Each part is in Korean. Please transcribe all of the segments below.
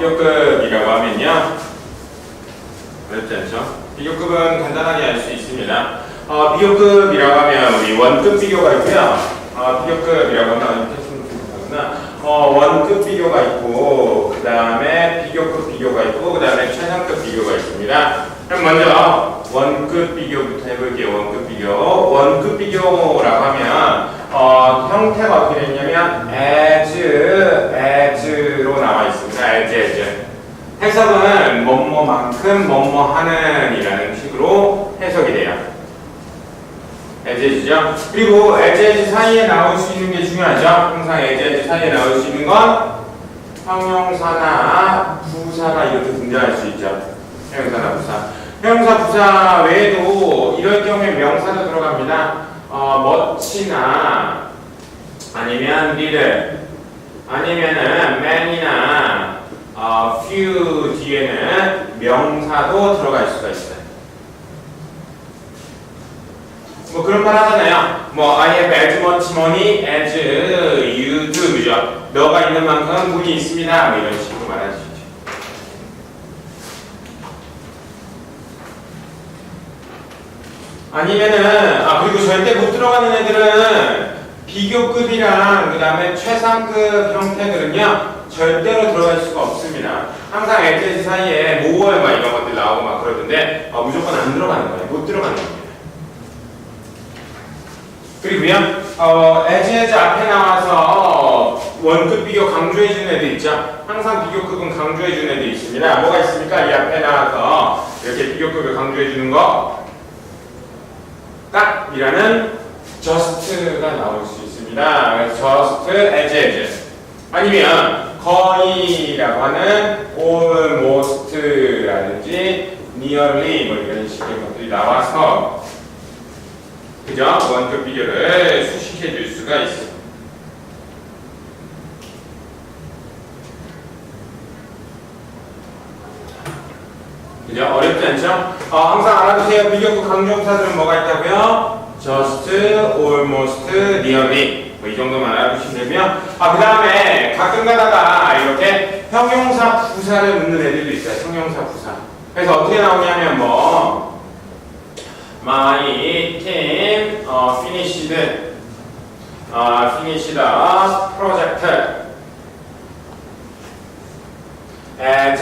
비교급이라고 하면요. 어렵지 않죠? 비교급은 간단하게 알 수 있습니다. 어, 비교급이라고 하면 우리 원급 비교가 있고요. 어, 비교급이라고 하면. 어, 원급 비교가 있고 그 다음에 비교급 비교가 있고 그 다음에 최상급 비교가 있습니다. 그럼 먼저 원급 비교부터 해볼게요. 원급 비교. 원급 비교라고 하면 어, 형태가 어떻게 되냐면 as, as로 나와 있습니다. as, as. 해석은 뭐뭐 만큼 뭐뭐 하는 이라는 식으로 해석이 돼요. as죠. 그리고 as 사이에 나올 수 있는 게 중요하죠. 항상 as 사이에 나올 수 있는 건 형용사나 부사가 이렇게 등장할 수 있죠. 형용사나 부사. 형용사 부사 외에도 이럴 경우에 명사도 들어갑니다. 어, 멋지나 아니면 리를 아니면은 man이나 어, few 뒤에는 명사도 들어갈 수가 있어요. 뭐 그런 말 하잖아요. 뭐 I have as much money as you do, 그죠? 너가 있는 만큼 돈이 있습니다. 뭐 이런 식으로 말할 수 있죠. 아니면은 아 그리고 절대 못 들어가는 애들은 비교급이랑 그 다음에 최상급 형태들은요 절대로 들어갈 수가 없습니다. 항상 에이지 사이에 모월 막 이런 것들 나오고 막 그러던데 아, 무조건 안 들어가는 거예요. 못 들어가는 겁니다. 그리고요 어, 에지에지 앞에 나와서 원급 비교 강조해 주는 애들 있죠. 항상 비교급은 강조해 주는 애들 있습니다. 뭐가 있습니까? 이 앞에 나와서 이렇게 비교급을 강조해 주는 거 딱 이라는 just가 나올 수 있습니다. 그래서 just, as, as. 아니면 거의라고 하는 almost라든지 nearly 뭐 이런 식의 것들이 나와서 그죠? 원급 비교를 수식해 줄 수가 있습니다. 그죠? 어렵지 않죠? 어, 항상 알아두세요. 비교급 강조사들은 뭐가 있다고요? just, almost, nearly 뭐 이 정도만 알아두시면 되고요. 아, 그 다음에 가끔 가다가 이렇게 형용사 부사를 묻는 애들도 있어요. 형용사 부사. 그래서 어떻게 나오냐면 뭐 my team 어, finished 어, finished project as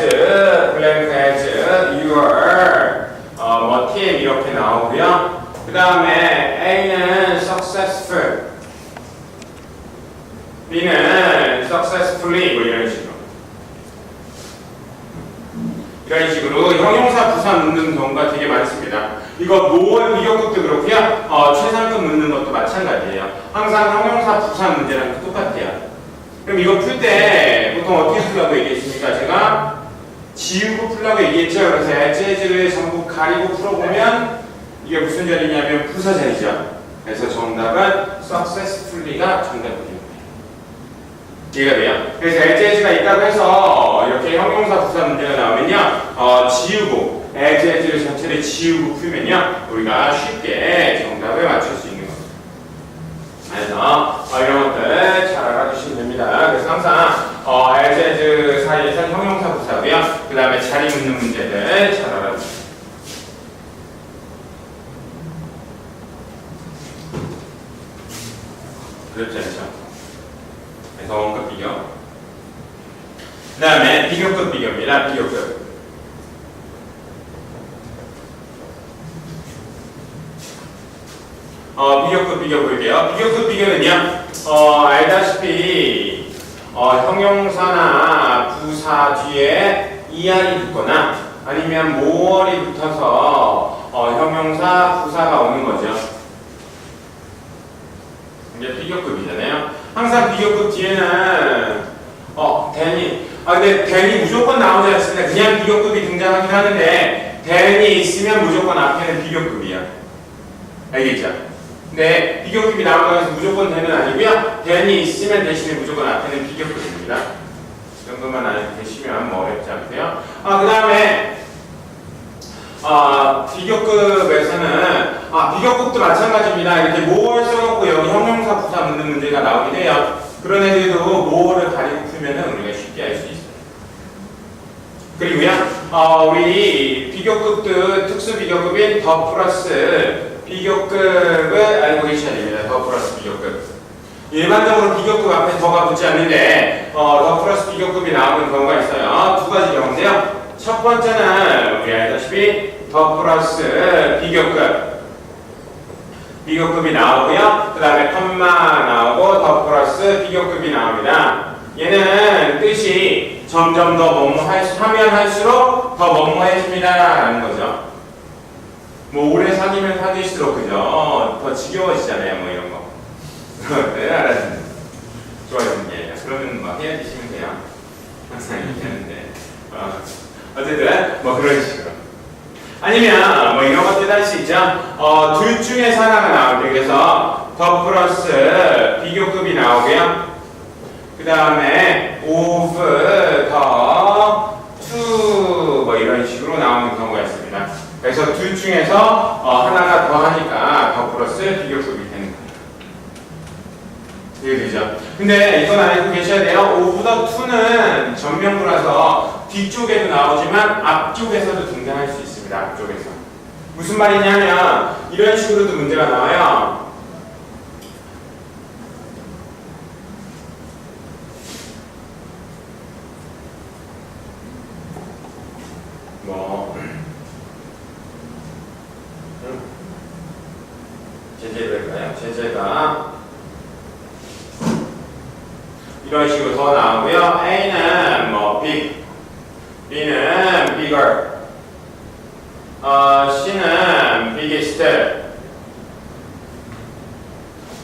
blank as your 어, 뭐 team 이렇게 나오고요. 그 다음에 A는 successful, B는 successfully 뭐 이런 식으로 이런 식으로 형용사 부사 묻는 경우가 되게 많습니다. 이거 모월 비교급도 그렇고요. 어, 최상급 묻는 것도 마찬가지예요. 항상 형용사 부사 문제랑 똑같아요. 그럼 이거 풀 때 보통 어떻게 풀라고 얘기했습니까? 제가 지우고 풀라고 얘기했죠. 그래서 에즈에즈를 전부 가리고 풀어보면 이게 무슨 자리냐면 부사 자리죠. 그래서 정답은 successfully가 정답입니다. 이해가 돼요? 그래서 에즈에즈가 있다고 해서 이렇게 형용사 부사 문제가 나오면요. 어, 지우고 에즈에즈를 전체를 지우고 풀면요. 우리가 쉽게 정답을 맞출 수 있는 겁니다. 그래서 어, 이런 것들 잘 알아두시면 됩니다. 그래서 항상 어, 에즈에즈 사이에서 형용사 부사고요. 그 다음에 자리 묻는 문제들 잘 알아두시면 그렇지 않죠? 그래서 원급 비교. 그 다음에 비교급 비교입니다. 비교급. 어, 비교급 비교 볼게요. 비교급 비교는요, 어, 알다시피, 어, 형용사나 부사 뒤에 이알이 붙거나 아니면 모월이 붙어서 어, 형용사, 부사가 오는 거죠. 이제 비교급이잖아요. 항상 비교급 뒤에는 어 대니 아 근데 대니 무조건 나오지 않습니다. 그냥 비교급이 등장하긴 하는데 대니 있으면 무조건 앞에는 비교급이야. 알겠죠? 네, 비교급이 나온다고 해서 무조건 대는 아니고요. 대니 있으면 대신에 무조건 앞에는 비교급입니다. 이 정도만 알고 계시면 뭐 어렵지 않고요. 아, 그 다음에 아, 비교급에서는 아, 비교급도 마찬가지입니다. 이렇게 모어를 써놓고 여기 형용사 부사 묻는 문제가 나오긴 해요. 그런 애들도 모어를 가리고 풀면은 우리가 쉽게 알수 있어요. 그리고요, 어, 우리 비교급도 특수 비교급인 더 플러스 비교급을 알고 계셔야 됩니다. 더 플러스 비교급. 일반적으로 비교급 앞에 더가 붙지 않는데 어, 더 플러스 비교급이 나오는 경우가 있어요. 두 가지 경우인데요. 첫 번째는 우리 알다시피 더 플러스 비교급 비교급이 나오고요. 그 다음에 컴마 나오고 더 플러스 비교급이 나옵니다. 얘는 뜻이 점점 더 뭐뭐 할, 하면 할수록 더 뭐뭐 해줍니다 라는 거죠. 뭐 오래 사귀면 사귈수록 그죠? 더 지겨워지잖아요 뭐 이런 거. 네 알았습니다. 좋아지는 게 그러면 막 헤어지시면 돼요. 항상 얘기하는데 어, 어쨌든 뭐 그런 식으로. 아니면 뭐 이런 것들 할 수 있죠. 어, 둘 중에서 하나가 나오죠. 그래서 더 플러스 비교급이 나오고요. 그 다음에 오브 더투뭐 이런 식으로 나오는 경우가 있습니다. 그래서 둘 중에서 어, 하나가 더 하니까 더 플러스 비교급이 되는 거예요. 이해되죠? 근데 이건 알고 계셔야 돼요. 오브 더 투는 전명구라서 뒤쪽에도 나오지만 앞쪽에서도 등장할 수 있 습니다. 앞쪽에서. 무슨 말이냐면 이런 식으로도 문제가 나와요. 뭐 음. 제재로 할까요? 제재가 이런 식으로 더 나오고요. A는 뭐 big, B는 bigger, 어, C는 biggest.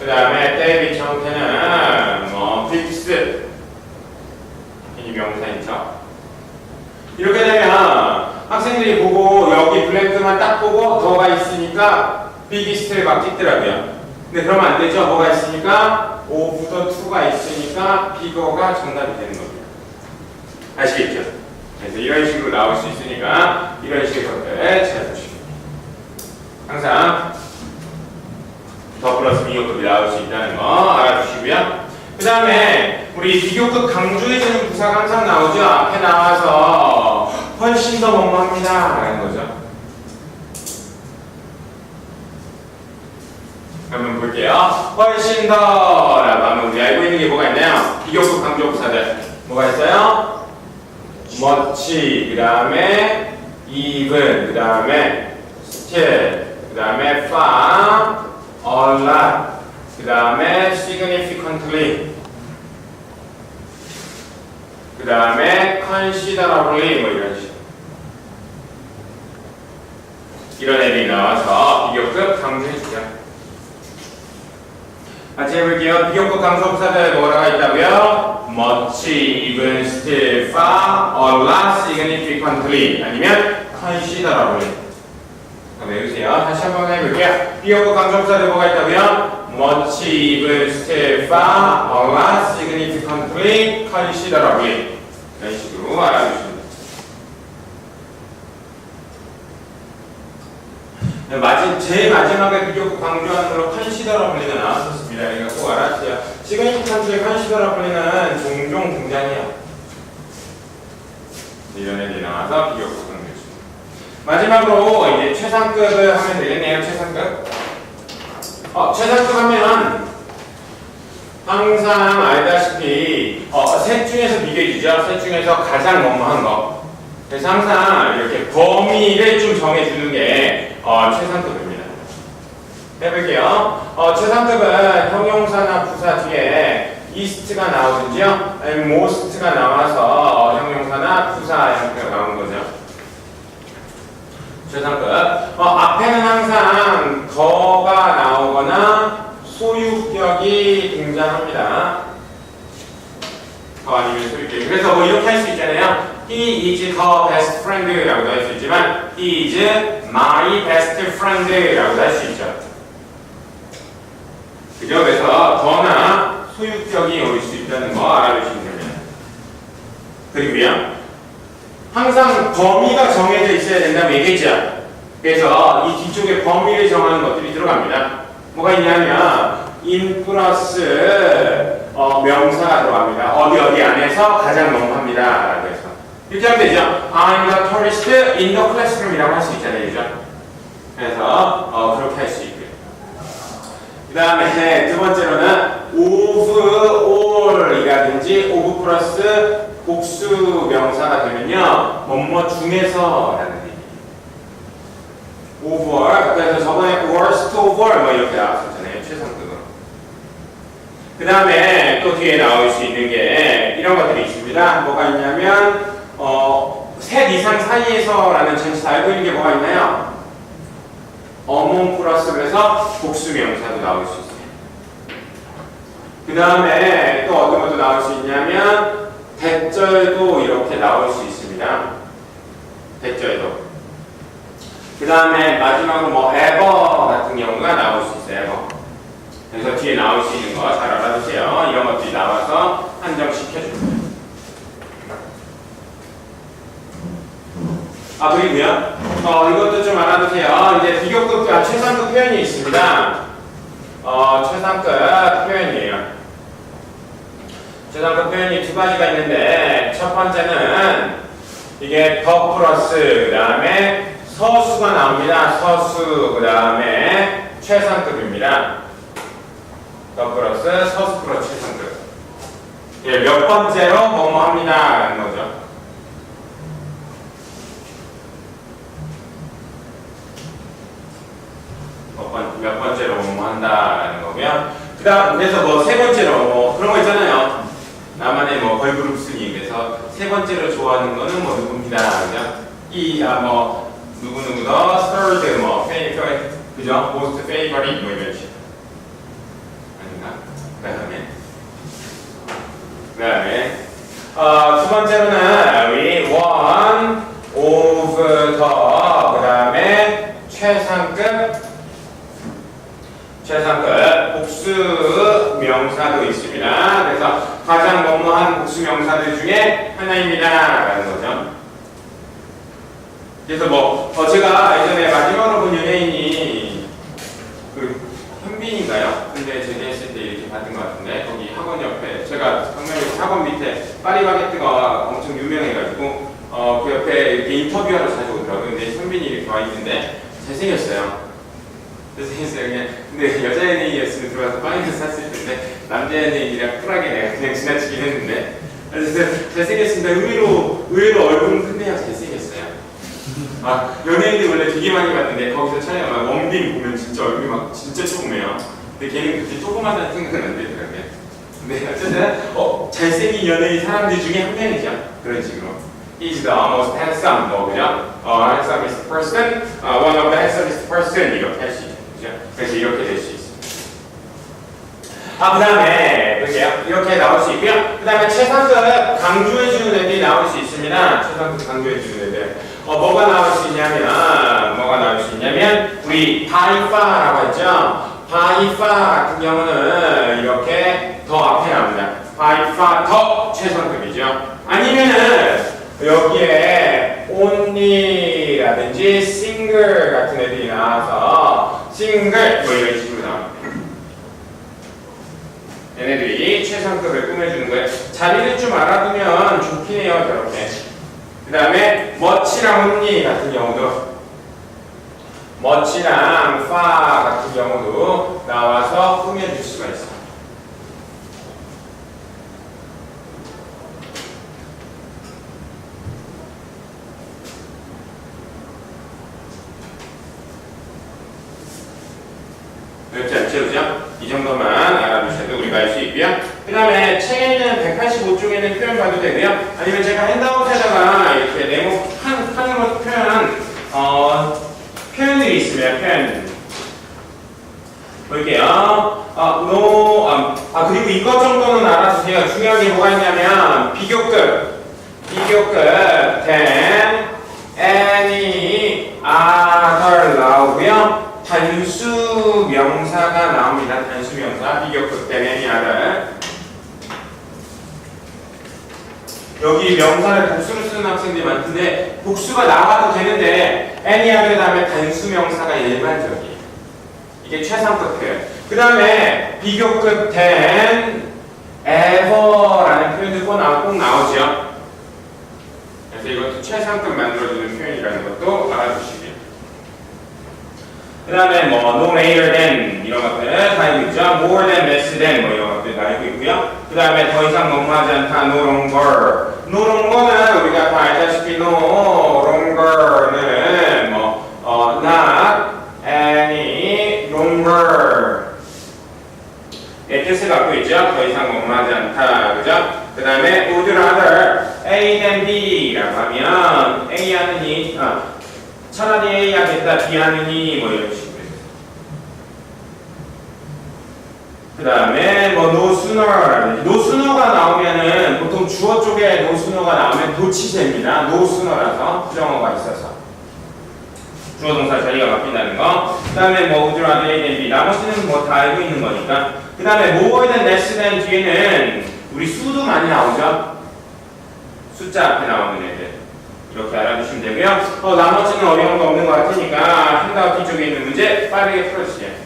그 다음에 데이빗 형태는 뭐 fix. 이 명사인 척. 이렇게 되면 학생들이 보고 여기 블랭크만 딱 보고 더가 있으니까 biggest를 막 찍더라고요. 근데 그러면 안 되죠. 뭐가 있으니까 5부터 2가 있으니까 비거가 정답이 되는 겁니다. 아시겠죠? 그래서 이런 식으로 나올 수 있으니까 이런 식의 것들 찾아주시고 항상 더 플러스 비교급이 나올 수 있다는 거 알아주시고요. 그 다음에 우리 비교급 강조해주는 부사가 항상 나오죠. 앞에 나와서 훨씬 더 뭐뭐합니다 라는 거죠. 한번 볼게요. 훨씬 더라고 하면 우리 알고 있는 게 뭐가 있나요? 비교급 강조 부사들 뭐가 있어요? Much 그 다음에 even 그 다음에 still 그 다음에 far a lot 그 다음에 significantly 그 다음에 considerably 뭐 이런 식으로 이런 애들이 나와서 비교급 강조해주죠. 같이 해볼게요. 비교급 강조 부사들 뭐라가 있다고요? Much, even, still, far, a lot, significantly 아니면 considerably 외우세요. 다시 한번 해볼게요. 비교급 강조부사들 뭐가 있다고요? much, even, still, far, a lot, significantly, considerably 이런 식으로 알아주시면. 네, 마지, 제일 마지막에 비교급 강조하는 걸로 컨시더러블리가 나왔었습니다. 그러니까 꼭 알아주세요. 시그니피칸트의 컨시더러블리는 종종 등장해요. 애들이 나와서 비교급 강조했습니다. 마지막으로 이제 최상급을 하면 되겠네요. 최상급. 어, 최상급 하면 항상 알다시피 어, 셋 중에서 비교해주죠. 셋 중에서 가장 뭐뭐한 거. 그래서 항상 이렇게 범위를 좀 정해주는 게 어, 최상급입니다. 해볼게요. 어, 최상급은 형용사나 부사 뒤에 east가 나오든지요, 아니면 most가 나와서 어, 형용사나 부사 형태가 나오는 거죠. 최상급. 어, 앞에는 항상 더가 나오거나 소유격이 등장합니다. 더 아니면 소유격. 그래서 뭐 이렇게 할 수 있잖아요. He is her best friend라고도 할 수 있지만 He is my best friend라고도 할 수 있죠. 그죠? 그래서 더나 소유격이 올 수 있다는 거 알아주시면 됩니다. 그리고요. 항상 범위가 정해져 있어야 된다고 얘기했죠. 그래서 이 뒤쪽에 범위를 정하는 것들이 들어갑니다. 뭐가 있냐면 in 플러스 어, 명사가 들어갑니다. 어디 어디 안에서 가장 뭐뭐합니다. 라고 해서 이렇게 하면 되죠. I'm the tourist in the classroom이라고 할 수 있잖아요, 그죠? 그래서 어, 그렇게 할 수 있고요. 그 다음에 두 번째로는 of all이라든지 of 플러스 복수 명사가 되면요, 뭐뭐 중에서 라는 얘기. over 그래서 저번에 worst of all 뭐 이렇게 나왔었잖아요, 최상급은. 그 다음에 또 뒤에 나올 수 있는 게 이런 것들이 있습니다. 뭐가 있냐면 어, 셋 이상 사이에서라는 전치 알고 있는 게 뭐가 있나요? 어몽 플러스 그래서 복수 명사도 나올 수 있어요. 그 다음에 또 어떤 것도 나올 수 있냐면 대절도 이렇게 나올 수 있습니다. 대절도. 그 다음에 마지막으로 뭐 ever 같은 경우가 나올 수 있어요. ever. 그래서 뒤에 나올 수 있는 거 잘 알아두세요. 이런 것들이 나와서 한정시켜줍니다. 아 그리고요. 어 이것 도좀 알아두세요. 이제 비교급 아, 최상급 표현이 있습니다. 어 최상급 표현이에요. 최상급 표현이 두 가지가 있는데 첫 번째는 이게 더 플러스 그 다음에 서수가 나옵니다. 서수 그 다음에 최상급입니다. 더 플러스 서수 플러스 최상급. 예, 몇 번째로 뭐뭐 합니다. 라는 거죠. 몇, 번째로 뭐뭐 한다라는 거고요. 그 다음, 그래서 뭐 세 번째로 뭐 그런 거 있잖아요. 나만의 뭐 걸그룹 순위. 그래서 세 번째로 좋아하는 거는 뭐 누굽니다. 그죠? 이, 아, 뭐, 누구누구 더, third, 뭐, favorite, 그죠? most favorite, 뭐 이런 식. 아닌가? 그 다음에. 그 다음에. 어, 두 번째로는 we one of the, 그 다음에 최상급 최상급 복수 명사도 있습니다. 그래서 가장 뭐뭐한 복수 명사들 중에 하나입니다. 라는 거죠. 그래서 뭐, 어, 제가 예전에 마지막으로 본 연예인이 그 현빈인가요? 근데 제가 했을 때 이렇게 봤던 것 같은데 거기 학원 옆에 제가 강남역 학원 밑에 파리바게뜨가 엄청 유명해가지고 어, 그 옆에 이렇게 인터뷰하러 자주 오더라고요. 근데 현빈이 이렇게 와 있는데 잘생겼어요. 잘생겼어요. 그냥 근데 여자 연예인이었으면 들어와서 빵이라도 샀을 텐데 남자 연예인이라 쿨하게 내가 그냥 지나치긴 했는데 그래서 잘생겼습니다. 의외로 의외로 얼굴은 큰데요 잘생겼어요. 아 연예인들 원래 되게 많이 봤는데 거기서 촬영 막 원빈 보면 진짜 얼굴이 막 진짜 조그매요. 근데 걔는 그렇게 조그마다는 생각은 안 들더라고요. 근데 어쨌든 어 잘생긴 연예인 사람들 중에 한 명이죠. 그런 식으로. He's the most handsome, 뭐 그죠? 어, handsomest person, 어, one of the handsomest person 이렇게 할 수 있죠. 그죠? 그래서 이렇게 될 수 있습니다. 아, 그 다음에, 볼게요. 이렇게 나올 수 있고요. 그 다음에 최상급 강조해주는 애들이 나올 수 있습니다. 최상급 강조해주는 애들. 어, 뭐가 나올 수 있냐면, 뭐가 나올 수 있냐면, 우리 바이파라고 했죠? 바이파 같은 경우는 이렇게 더 앞에 나옵니다. 바이파 더 최상급이죠. 아니면은, 여기에 only라든지 single 같은 애들이 나와서 single 뭐 이런 식으로 나옵니다. 얘네들이 최상급을 꾸며주는 거예요. 자리를 좀 알아두면 좋긴 해요, 저렇게. 그 다음에 멋이랑 언니 같은 경우도 멋이랑 파 같은 경우도 나와서 꾸며줄 수가 있어요. 어렵지 않죠, 그죠? 이 정도만 알아두셔도 우리가 알 수 있고요. 그 다음에 책에 있는 185쪽에는 표현 봐도 되고요. 아니면 제가 핸드아웃에다가 이렇게 네모 한, 칸으로 표현한 어, 표현들이 있으면 표현 볼게요. 아, no, 아, 아, 그리고 이것 정도는 알아두세요. 중요한 게 뭐가 있냐면 비교급, 비교급 then any other 나오고요. 단수 명사가 나옵니다. 단수 명사 비교급 other. 여기 명사를 복수로 쓰는 학생들이 많던데 복수가 나와도 되는데 any other 다음에 단수 명사가 일반적이에요. 이게 최상급 표현. 그 다음에 비교급 then ever라는 표현도 꼭, 나오, 꼭 나오죠. 그래서 이것도 최상급 만들어주는 표현이라는 것도 알아주시고요. 그 다음에 뭐 no later than 이런 것들 다 알고 있죠. more than, less than 뭐 이런 것들 다 알고 있고요. 그 다음에 더 이상 너무하지 않다 no longer. no longer는 우리가 다 알다시피 no longer는 뭐 어, not any longer 의 뜻을 갖고 있죠. 더 이상 너무하지 않다. 그죠? 그 다음에 would rather A than B라고 하면 A 하느니 아, 차라리 A 하겠다 B 하느니 뭐 이런 식으로 그 다음에 뭐 no sooner no sooner가 나오면은 보통 주어 쪽에 no sooner가 나오면 도치제입니다. no sooner라서 부정어가 있어서 주어 동사 자리가 바뀐다는 거. 그 다음에 뭐 would rather than 나머지는 뭐 다 알고 있는 거니까. 그 다음에 more than less than 뒤에는 우리 수도 많이 나오죠. 숫자 앞에 나오는 애들. 이렇게 알아두시면 되고요. 어, 나머지는 어려운 거 없는 것 같으니까 핸드아웃 뒤쪽에 있는 문제 빠르게 풀어주세요.